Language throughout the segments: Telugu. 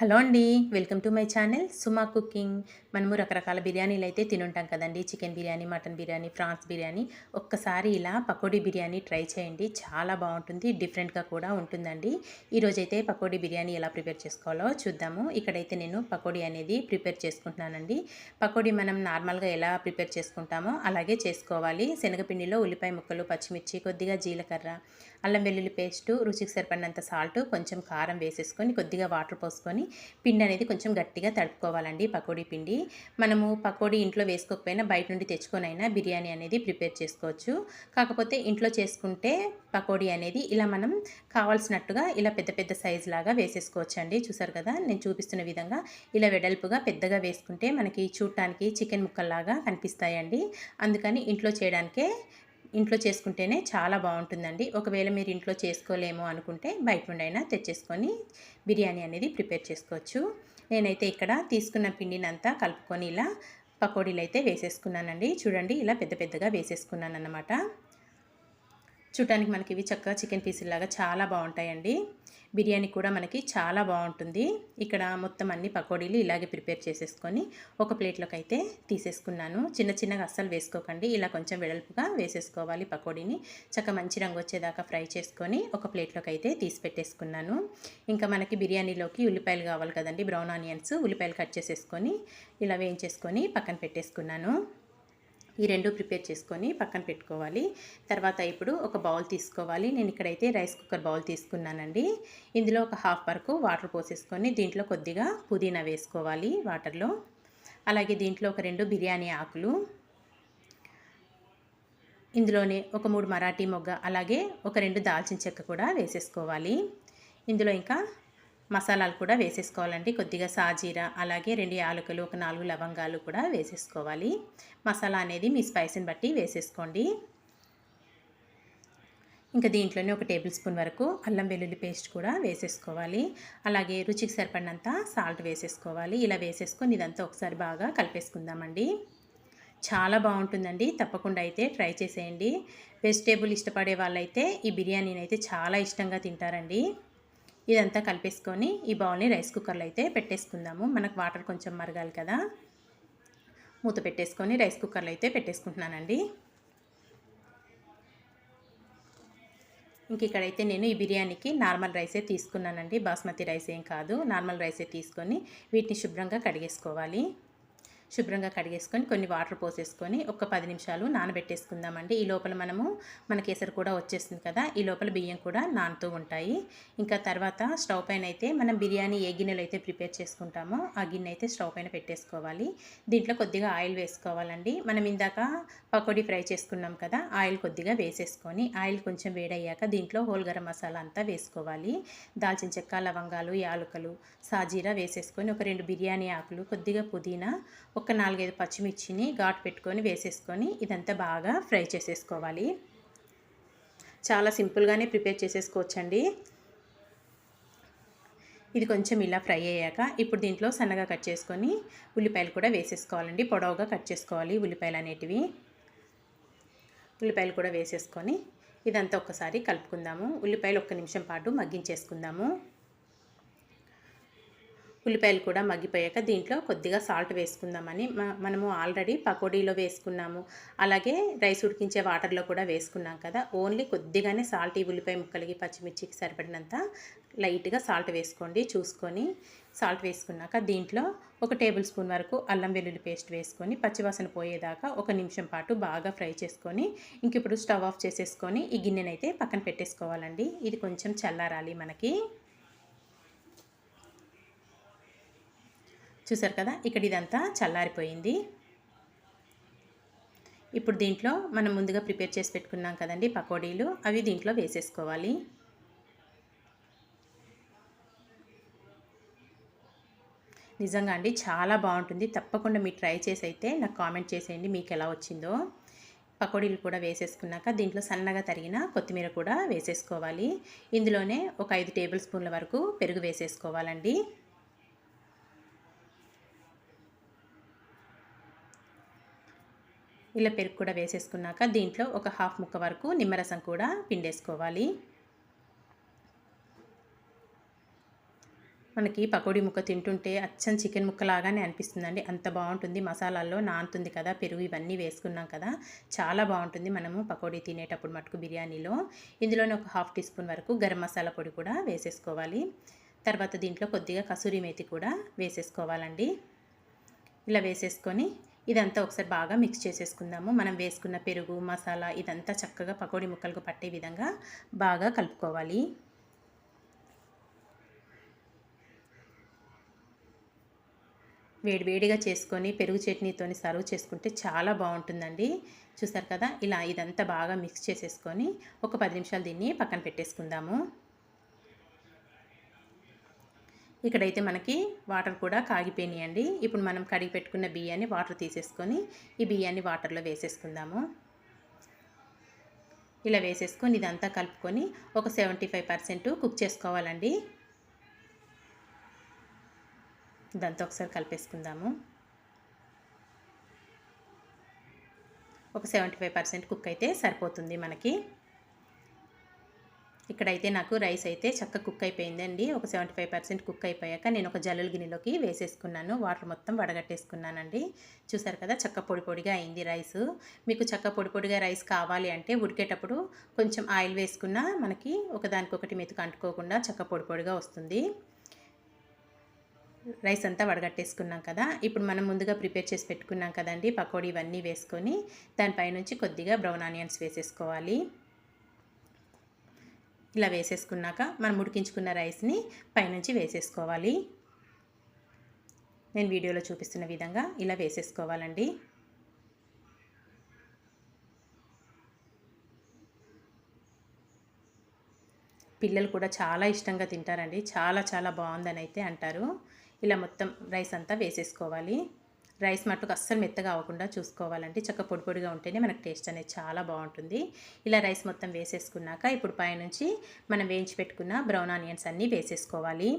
హలో అండి welcome to my channel Suma cooking. మనము రకరకాల బిర్యానీలు అయితే తినుంటాం కదండి. Chicken biryani mutton biryani prawns biryani. ఒక్కసారి ఇలా పకోడీ బిర్యానీ ట్రై చేయండి. చాలా బాగుంటుంది డిఫరెంట్గా కూడా ఉంటుందండి. ఈరోజైతే పకోడీ బిర్యానీ ఎలా ప్రిపేర్ చేసుకోవాలో చూద్దాము. ఇక్కడైతే నేను పకోడీ అనేది ప్రిపేర్ చేసుకుంటున్నానండి. పకోడీ మనం నార్మల్గా ఎలా ప్రిపేర్ చేసుకుంటామో అలాగే చేసుకోవాలి. శనగపిండిలో ఉల్లిపాయ ముక్కలు పచ్చిమిర్చి కొద్దిగా జీలకర్ర అల్లం వెల్లుల్లి పేస్టు రుచికి సరిపడినంత సాల్ట్ కొంచెం కారం వేసేసుకొని కొద్దిగా వాటర్ పోసుకొని పిండి అనేది కొంచెం గట్టిగా తడుపుకోవాలండి పకోడీ పిండి. మనము పకోడీ ఇంట్లో వేసుకోకపోయినా బయట నుండి తెచ్చుకొనైనా బిర్యానీ అనేది ప్రిపేర్ చేసుకోవచ్చు. కాకపోతే ఇంట్లో చేసుకుంటే పకోడీ అనేది ఇలా మనం కావాల్సినట్టుగా ఇలా పెద్ద పెద్ద సైజ్ లాగా వేసేసుకోవచ్చు అండి చూసారు కదా నేను చూపిస్తున్న విధంగా ఇలా వెడల్పుగా పెద్దగా వేసుకుంటే మనకి చూడటానికి చికెన్ ముక్కల్లాగా కనిపిస్తాయండి. అందుకని ఇంట్లో చేయడానికే ఇంట్లో చేసుకుంటేనే చాలా బాగుంటుందండి. ఒకవేళ మీరు ఇంట్లో చేసుకోలేము అనుకుంటే బయట నుండి అయినా తెచ్చేసుకొని బిర్యానీ అనేది ప్రిపేర్ చేసుకోవచ్చు. నేనైతే ఇక్కడ తీసుకున్న పిండిని అంతా కలుపుకొని ఇలా పకోడీలు అయితే వేసేసుకున్నానండి. చూడండి ఇలా పెద్ద పెద్దగా వేసేసుకున్నాను అన్నమాట చూడటానికి మనకి ఇవి చక్కగా చికెన్ పీసులాగా చాలా బాగుంటాయండి. బిర్యానీ కూడా మనకి చాలా బాగుంటుంది. ఇక్కడ మొత్తం అన్ని పకోడీలు ఇలాగే ప్రిపేర్ చేసేసుకొని ఒక ప్లేట్లోకి అయితే తీసేసుకున్నాను. చిన్న చిన్నగా అస్సలు వేసుకోకండి. ఇలా కొంచెం వెడల్పుగా వేసేసుకోవాలి పకోడీని. చక్క మంచి రంగు వచ్చేదాకా ఫ్రై చేసుకొని ఒక ప్లేట్లోకి అయితే తీసి పెట్టేసుకున్నాను. ఇంకా మనకి బిర్యానీలోకి ఉల్లిపాయలు కావాలి కదండి బ్రౌన్ ఆనియన్స్ ఉల్లిపాయలు కట్ చేసేసుకొని ఇలా వేయించేసుకొని పక్కన పెట్టేసుకున్నాను. ఈ రెండు ప్రిపేర్ చేసుకొని పక్కన పెట్టుకోవాలి. తర్వాత ఇప్పుడు ఒక బౌల్ తీసుకోవాలి. నేను ఇక్కడైతే రైస్ కుక్కర్ బౌల్ తీసుకున్నానండి. ఇందులో ఒక హాఫ్ వరకు వాటర్ పోసేసుకొని దీంట్లో కొద్దిగా పుదీనా వేసుకోవాలి వాటర్లో. అలాగే దీంట్లో ఒక రెండు బిర్యానీ ఆకులు. ఇందులోనే ఒక మూడు మరాఠీ మొగ్గ అలాగే ఒక రెండు దాల్చిన చెక్క కూడా వేసేసుకోవాలి. ఇందులో ఇంకా మసాలాలు కూడా వేసేసుకోవాలండి. కొద్దిగా సాజీరా అలాగే రెండు యాలకులు ఒక నాలుగు లవంగాలు కూడా వేసేసుకోవాలి. మసాలా అనేది మీ స్పైసీని బట్టి వేసేసుకోండి. ఇంకా దీంట్లోనే ఒక టేబుల్ స్పూన్ వరకు అల్లం వెల్లుల్లి పేస్ట్ కూడా వేసేసుకోవాలి. అలాగే రుచికి సరిపడినంత సాల్ట్ వేసేసుకోవాలి. ఇలా వేసేసుకొని ఇదంతా ఒకసారి బాగా కలిపేసుకుందామండి. చాలా బాగుంటుందండి. తప్పకుండా అయితే ట్రై చేసేయండి. వెజిటేబుల్ ఇష్టపడే వాళ్ళైతే ఈ బిర్యానీని అయితే చాలా ఇష్టంగా తింటారండి. ఇదంతా కలిపేసుకొని ఈ బౌల్ని రైస్ కుక్కర్లో అయితే పెట్టేసుకుందాము. మనకు వాటర్ కొంచెం మరగాలి కదా. మూత పెట్టేసుకొని రైస్ కుక్కర్లో అయితే పెట్టేసుకుంటున్నానండి. ఇంక ఇక్కడైతే నేను ఈ బిర్యానీకి నార్మల్ రైసే తీసుకున్నానండి. బాస్మతి రైస్ ఏం కాదు. నార్మల్ రైసే తీసుకొని వీటిని శుభ్రంగా కడిగేసుకోవాలి. శుభ్రంగా కడిగేసుకొని కొన్ని వాటర్ పోసేసుకొని ఒక పది నిమిషాలు నానబెట్టేసుకుందామండి. ఈ లోపల మనము మన కేసరి కూడా వచ్చేస్తుంది కదా ఈ లోపల బియ్యం కూడా నానుతూ ఉంటాయి. ఇంకా తర్వాత స్టవ్ పైన అయితే మనం బిర్యానీ ఏ గిన్నెలో అయితే ప్రిపేర్ చేసుకుంటామో ఆ గిన్నె అయితే స్టవ్ పైన పెట్టేసుకోవాలి. దీంట్లో కొద్దిగా ఆయిల్ వేసుకోవాలండి. మనం ఇందాక పకోడీ ఫ్రై చేసుకున్నాం కదా ఆయిల్ కొద్దిగా వేసేసుకొని ఆయిల్ కొంచెం వేడయ్యాక దీంట్లో హోల్ గరం మసాలా అంతా వేసుకోవాలి. దాల్చిన చెక్క లవంగాలు యాలకులు సాజీరా వేసేసుకొని ఒక రెండు బిర్యానీ ఆకులు కొద్దిగా పుదీనా ఒక నాలుగైదు పచ్చిమిర్చిని ఘాటు పెట్టుకొని వేసేసుకొని ఇదంతా బాగా ఫ్రై చేసేసుకోవాలి. చాలా సింపుల్గానే ప్రిపేర్ చేసేసుకోవచ్చండి. ఇది కొంచెం ఇలా ఫ్రై అయ్యాక ఇప్పుడు దీంట్లో సన్నగా కట్ చేసుకొని ఉల్లిపాయలు కూడా వేసేసుకోవాలండి. పొడవుగా కట్ చేసుకోవాలి ఉల్లిపాయలు అనేటివి. ఉల్లిపాయలు కూడా వేసేసుకొని ఇదంతా ఒక్కసారి కలుపుకుందాము. ఉల్లిపాయలు ఒక్క నిమిషం పాటు మగ్గించేసుకుందాము. ఉల్లిపాయలు కూడా మగ్గిపోయాక దీంట్లో కొద్దిగా సాల్ట్ వేసుకుందామని మనము ఆల్రెడీ పకోడీలో వేసుకున్నాము. అలాగే రైస్ ఉడికించే వాటర్లో కూడా వేసుకున్నాం కదా. ఓన్లీ కొద్దిగానే సాల్ట్ ఈ ఉల్లిపాయ ముక్కలకి పచ్చిమిర్చికి సరిపడినంత లైట్గా సాల్ట్ వేసుకోండి. చూసుకొని సాల్ట్ వేసుకున్నాక దీంట్లో ఒక టేబుల్ స్పూన్ వరకు అల్లం వెల్లుల్లి పేస్ట్ వేసుకొని పచ్చివాసన పోయేదాకా ఒక నిమిషం పాటు బాగా ఫ్రై చేసుకొని ఇంక ఇప్పుడు స్టవ్ ఆఫ్ చేసేసుకొని ఈ గిన్నెనైతే పక్కన పెట్టేసుకోవాలండి. ఇది కొంచెం చల్లారాలి మనకి. చూసారు కదా ఇక్కడ ఇదంతా చల్లారిపోయింది. ఇప్పుడు దీంట్లో మనం ముందుగా ప్రిపేర్ చేసి పెట్టుకున్నాం కదండి పకోడీలు అవి దీంట్లో వేసేసుకోవాలి. నిజంగా అండి చాలా బాగుంటుంది తప్పకుండా మీరు ట్రై చేసి అయితే నాకు కామెంట్ చేసేయండి మీకు ఎలా వచ్చిందో. పకోడీలు కూడా వేసేసుకున్నాక దీంట్లో సన్నగా తరిగిన కొత్తిమీర కూడా వేసేసుకోవాలి. ఇందులోనే ఒక ఐదు టేబుల్ స్పూన్ల వరకు పెరుగు వేసేసుకోవాలండి. ఇలా పెరుగు కూడా వేసేసుకున్నాక దీంట్లో ఒక హాఫ్ ముక్క వరకు నిమ్మరసం కూడా పిండేసుకోవాలి. మనకి పకోడీ ముక్క తింటుంటే అచ్చం చికెన్ ముక్కలాగానే అనిపిస్తుందండి. అంత బాగుంటుంది. మసాలాల్లో నానుతుంది కదా పెరుగు ఇవన్నీ వేసుకున్నాం కదా చాలా బాగుంటుంది మనము పకోడీ తినేటప్పుడు మటుకు బిర్యానీలో. ఇందులోనే ఒక హాఫ్ టీ స్పూన్ వరకు గరం మసాలా పొడి కూడా వేసేసుకోవాలి. తర్వాత దీంట్లో కొద్దిగా కసూరి మేతి కూడా వేసేసుకోవాలండి. ఇలా వేసేసుకొని ఇదంతా ఒకసారి బాగా మిక్స్ చేసేసుకుందాము. మనం వేసుకున్న పెరుగు మసాలా ఇదంతా చక్కగా పకోడీ ముక్కలకు పట్టే విధంగా బాగా కలుపుకోవాలి. వేడివేడిగా చేసుకొని పెరుగు చట్నీతో సర్వ్ చేసుకుంటే చాలా బాగుంటుందండి. చూసారు కదా? ఇలా ఇదంతా బాగా మిక్స్ చేసేసుకొని ఒక పది నిమిషాలు దీన్ని పక్కన పెట్టేసుకుందాము. ఇక్కడైతే మనకి వాటర్ కూడా కాగిపోయినాయండి. ఇప్పుడు మనం కడిగి పెట్టుకున్న బియ్యాన్ని వాటర్ తీసేసుకొని ఈ బియ్యాన్ని వాటర్లో వేసేసుకుందాము. ఇలా వేసేసుకొని ఇదంతా కలుపుకొని ఒక సెవెంటీ ఫైవ్ పర్సెంట్ కుక్ చేసుకోవాలండి. ఇదంతా ఒకసారి కలిపేసుకుందాము. ఒక సెవెంటీ ఫైవ్ పర్సెంట్ కుక్ అయితే సరిపోతుంది మనకి. ఇక్కడైతే నాకు రైస్ అయితే చక్క కుక్ అయిపోయిందండి. ఒక సెవెంటీ ఫైవ్ పర్సెంట్ కుక్ అయిపోయాక నేను ఒక జల్లుల గిన్నెలోకి వేసేసుకున్నాను. వాటర్ మొత్తం వడగట్టేసుకున్నానండి. చూసారు కదా చక్క పొడి పొడిగా అయింది రైస్. మీకు చక్క పొడి పొడిగా రైస్ కావాలి అంటే ఉడికేటప్పుడు కొంచెం ఆయిల్ వేసుకున్నా మనకి ఒకదానికొకటి మెతుకు అంటుకోకుండా చక్క పొడి పొడిగా వస్తుంది. రైస్ అంతా వడగట్టేసుకున్నాం కదా. ఇప్పుడు మనం ముందుగా ప్రిపేర్ చేసి పెట్టుకున్నాం కదండి పకోడీ ఇవన్నీ వేసుకొని దానిపైనుంచి కొద్దిగా బ్రౌన్ ఆనియన్స్ వేసేసుకోవాలి. ఇలా వేసేసుకున్నాక మనం ఉడికించుకున్న రైస్ని పైనుంచి వేసేసుకోవాలి. నేను వీడియోలో చూపిస్తున్న విధంగా ఇలా వేసేసుకోవాలండి. పిల్లలు కూడా చాలా ఇష్టంగా తింటారండి. చాలా చాలా బాగుందని అయితే అంటారు. ఇలా మొత్తం రైస్ అంతా వేసేసుకోవాలి. రైస్ మట్టుకు అస్సలు మెత్తగా అవ్వకుండా చూసుకోవాలంటే చక్క పొడి పొడిగా ఉంటేనే మనకు టేస్ట్ అనేది చాలా బాగుంటుంది. ఇలా రైస్ మొత్తం వేసేసుకున్నాక ఇప్పుడు పైనుంచి మనం వేయించి పెట్టుకున్న బ్రౌన్ ఆనియన్స్ అన్నీ వేసేసుకోవాలి.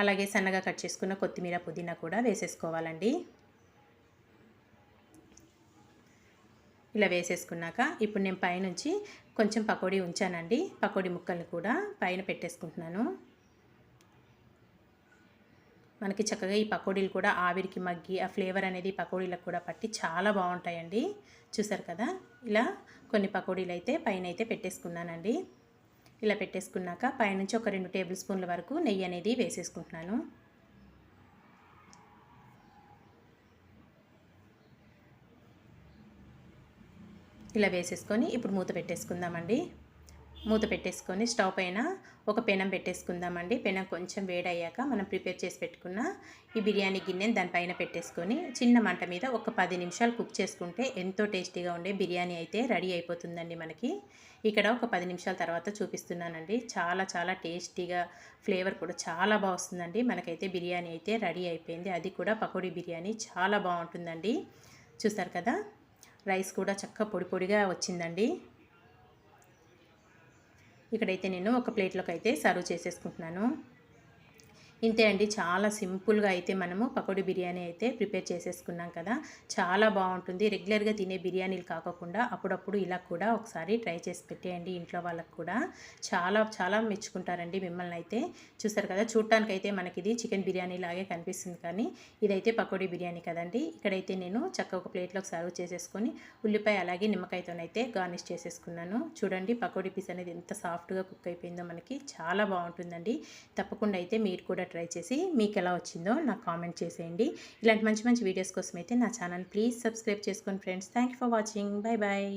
అలాగే సన్నగా కట్ చేసుకున్న కొత్తిమీర పుదీనా కూడా వేసేసుకోవాలండి. ఇలా వేసేసుకున్నాక ఇప్పుడు నేను పైనుంచి కొంచెం పకోడీ ఉంచానండి. పకోడీ ముక్కల్ని కూడా పైన పెట్టేసుకుంటున్నాను. మనకి చక్కగా ఈ పకోడీలు కూడా ఆవిరికి మగ్గి ఆ ఫ్లేవర్ అనేది పకోడీలకు కూడా పట్టి చాలా బాగుంటాయండి. చూసారు కదా? ఇలా కొన్ని పకోడీలు అయితే పైన అయితే పెట్టేసుకున్నానండి. ఇలా పెట్టేసుకున్నాక పైనుంచి ఒక రెండు టేబుల్ స్పూన్ల వరకు నెయ్యి అనేది వేసేసుకుంటున్నాను. ఇలా వేసేసుకొని ఇప్పుడు మూత పెట్టేసుకుందామండి. మూత పెట్టేసుకొని స్టవ్ పైన ఒక పెనం పెట్టేసుకుందామండి. పెనం కొంచెం వేడయ్యాక మనం ప్రిపేర్ చేసి పెట్టుకున్న ఈ బిర్యానీ గిన్నెని దానిపైన పెట్టేసుకొని చిన్న మంట మీద ఒక పది నిమిషాలు కుక్ చేసుకుంటే ఎంతో టేస్టీగా ఉండే బిర్యానీ అయితే రెడీ అయిపోతుందండి మనకి. ఇక్కడ ఒక పది నిమిషాల తర్వాత చూపిస్తున్నానండి. చాలా చాలా టేస్టీగా ఫ్లేవర్ కూడా చాలా బాగా వస్తుందండి. మనకైతే బిర్యానీ అయితే రెడీ అయిపోయింది. అది కూడా పకోడీ బిర్యానీ చాలా బాగుంటుందండి. చూస్తారు కదా? రైస్ కూడా చక్క పొడి పొడిగా వచ్చిందండి. ఇక్కడైతే నేను ఒక ప్లేట్లోకి అయితే సర్వ్ చేసేసుకుంటున్నాను. ఇంతే అండి. చాలా సింపుల్గా అయితే మనము పకోడీ బిర్యానీ అయితే ప్రిపేర్ చేసేసుకున్నాం కదా. చాలా బాగుంటుంది. రెగ్యులర్గా తినే బిర్యానీలు కాకుండా అప్పుడప్పుడు ఇలా కూడా ఒకసారి ట్రై చేసి పెట్టేయండి ఇంట్లో వాళ్ళకు కూడా. చాలా చాలా మెచ్చుకుంటారండి మిమ్మల్ని అయితే. చూసారు కదా చూడటానికైతే మనకి ఇది చికెన్ బిర్యానీ లాగే కనిపిస్తుంది కానీ ఇదైతే పకోడీ బిర్యానీ కదండి. ఇక్కడైతే నేను చక్క ఒక ప్లేట్లోకి సర్వ్ చేసేసుకొని ఉల్లిపాయ అలాగే నిమ్మకాయతోనైతే గార్నిష్ చేసేసుకున్నాను. చూడండి పకోడీ పీస్ అనేది ఎంత సాఫ్ట్గా కుక్ అయిపోయిందో మనకి. చాలా బాగుంటుందండి. తప్పకుండా అయితే మీరు కూడా ట్రై చేసి మీకు ఎలా వచ్చిందో నాకు కామెంట్ చేసేయండి. ఇలాంటి మంచి మంచి వీడియోస్ కోసం అయితే నా ఛానల్ ప్లీజ్ సబ్స్క్రైబ్ చేసుకోండి friends thank for watching bye bye